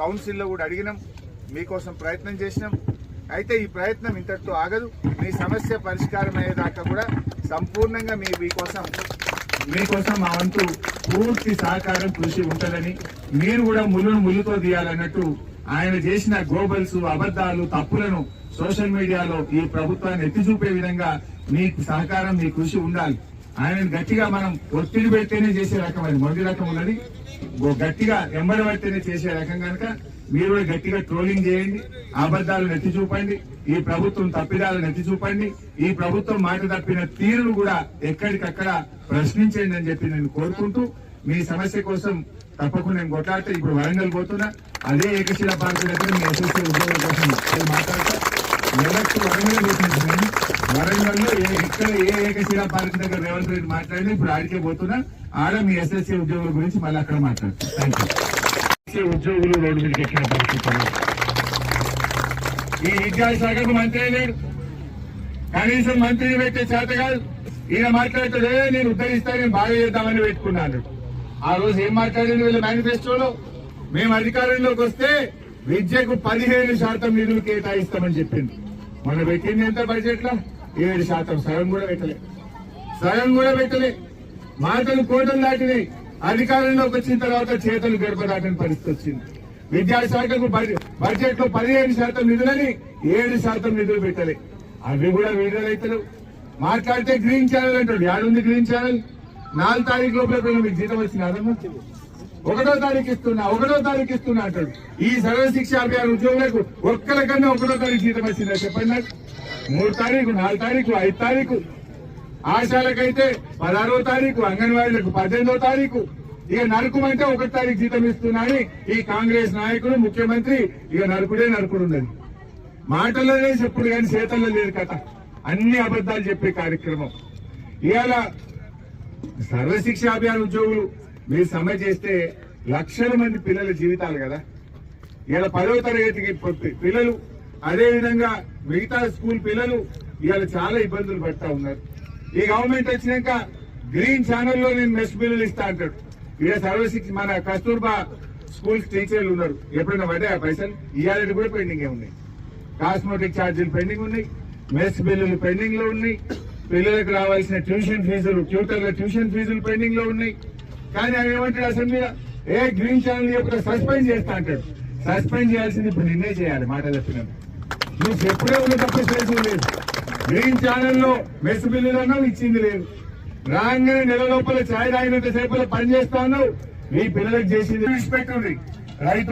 కౌన్సిల్లో కూడా అడిగినాం. మీకోసం ప్రయత్నం చేసినాం. అయితే ఈ ప్రయత్నం ఇంతటితో ఆగదు. మీ సమస్య పరిష్కారం అయ్యేదాకా కూడా సంపూర్ణంగా మీ మీకోసం మీకోసం మా వంతు పూర్తి సహకారం కృషి ఉంటుందని మీరు కూడా ముళ్ళును ముళ్ళుతో తీయాలన్నట్టు ఆయన చేసిన గ్లోబల్స్ అబద్దాలు తప్పులను సోషల్ మీడియాలో ఈ ప్రభుత్వాన్ని ఎత్తి చూపే విధంగా మీ సహకారం మీ కృషి ఉండాలి. ఆయనను గట్టిగా మనం ఒత్తిడి పెడితేనే చేసే రకం అది మొదటి రకం ఉన్నది. గట్టిగా ఎంబడి పడితేనే చేసే రకం కనుక మీరు కూడా గట్టిగా ట్రోలింగ్ చేయండి. అబద్దాలు నెత్తి చూపండి. ఈ ప్రభుత్వం తప్పిదాలను నెత్తి చూపండి. ఈ ప్రభుత్వం మాట తప్పిన తీరును కూడా ఎక్కడికక్కడ ప్రశ్నించండి అని చెప్పి నేను కోరుకుంటూ మీ సమస్య కోసం తప్పకుండా నేను కొట్లాడితే ఇప్పుడు వరంగల్ పోతున్నా. అదే ఏకశిల పార్టీ దగ్గర మీ అసోసియేట్ ఉద్యోగుల కోసం మాట్లాడతా. నెలకు వరంగల్ పోతున్నాను వరంగల్లో ఎక్కడ ఏ ఏకశిల పార్క్ దగ్గర రేవంత్ రెడ్డి మాట్లాడి ఇప్పుడు ఆడికే పోతున్నా. ఆడ మీ ఎస్ఎస్సీ ఉద్యోగుల గురించి మళ్ళీ అక్కడ మాట్లాడతా థ్యాంక్ యూ ఉద్యోగులు రోడ్డు మీదకి ఎక్కిన పరిస్థితి ఉన్నది. ఈ విద్యాశాఖకు మంత్రి లేడు కనీసం మంత్రిని పెట్టే చేత కాదు. ఈయన మాట్లాడుతుందే నేను ఉద్ధరిస్తా నేను బాగా చేద్దామని పెట్టుకున్నాను. ఆ రోజు ఏం మాట్లాడింది వీళ్ళ మేనిఫెస్టోలో? మేము అధికారంలోకి వస్తే విద్యకు పదిహేను శాతం నిధులు కేటాయిస్తామని చెప్పింది మన పెట్టింది ఎంత బడ్జెట్లో? ఏడు శాతం సగం కూడా పెట్టలే. సగం కూడా పెట్టలే. మాటలు కోటలు దాటినాయి. అధికారంలోకి వచ్చిన తర్వాత చేతులు గడప దాటిన పరిస్థితి వచ్చింది. విద్యాశాఖకు బడ్జెట్లో పదిహేను శాతం నిధులని ఏడు శాతం నిధులు పెట్టలే. అవి కూడా విడుదలైతలు మాట్లాడితే గ్రీన్ ఛానల్ అంటాడు యాడుంది గ్రీన్ ఛానల్ నాలుగు తారీఖు లోపల మీకు జీతం వచ్చిన ఒకటో తారీఖు ఇస్తున్నా ఒకటో తారీఖు ఇస్తున్నా అంటాడు. ఈ సర్వ శిక్ష అభియాన్ ఉద్యోగులకు ఒక్కరికన్నా ఒకటో తారీఖు జీతం వచ్చిందా? చెప్పండి నాకు. మూడు తారీఖు నాలుగు తారీఖు ఐదు తారీఖు. ఆశాలకైతే పదహారో తారీఖు అంగన్వాడీలకు పద్దెనిమిదో తారీఖు. ఇక నరకమంటే ఒకటి తారీఖు జీతం ఇస్తున్నాని ఈ కాంగ్రెస్ నాయకుడు ముఖ్యమంత్రి ఇక నరకుడే నరుకుడు ఉన్నది మాటల్లోనే చెప్పుడు కానీ చేతల్లో లేదు కథ. అన్ని అబద్దాలు చెప్పే కార్యక్రమం. ఇవాళ సర్వశిక్ష అభియాన్ ఉద్యోగులు మీరు సమ్మె చేస్తే లక్షల మంది పిల్లల జీవితాలు కదా. ఇవాళ పదవ తరగతికి పిల్లలు అదే విధంగా మిగతా స్కూల్ పిల్లలు ఇవాళ చాలా ఇబ్బందులు పడతా ఉన్నారు. ఈ గవర్నమెంట్ వచ్చినాక గ్రీన్ ఛానల్లో నేను మెస్ బిల్లులు ఇస్తా అంటాడు. ఇక సర్వశిక్ష మన కస్తూర్బా స్కూల్స్ టీచర్లు ఉన్నారు. ఎప్పుడైనా పడ్డాయా పైసలు? ఇవాళ కూడా పెండింగే ఉన్నాయి. కాస్మెటిక్ ఛార్జీలు పెండింగ్ ఉన్నాయి. మెస్ బిల్లులు పెండింగ్లో ఉన్నాయి. పిల్లలకు రావాల్సిన ట్యూషన్ ఫీజులు ట్యూటర్ల ట్యూషన్ ఫీజులు పెండింగ్లో ఉన్నాయి. కానీ ఆయన ఏమంటాడు అసెంబ్లీ? ఏ గ్రీన్ ఛానల్ యొక్క సస్పెండ్ చేస్తా అంటాడు. సస్పెండ్ చేయాల్సింది ఇప్పుడు నిన్నే చేయాలి మాట చెప్పినప్పుడు. నువ్వు ఎప్పుడే ఉన్న తప్ప చేసింది లేదు. గ్రీన్ ఛానల్లో మెస్ బిల్లులను ఇచ్చింది లేదు. రాగానే నెల లోపల ఛాయ్ తాగినంత సేపట్లో పని చేస్తా ఉన్నావు నీ పిల్లలకు చేసింది. విడిచిపెట్టుంది. రైతు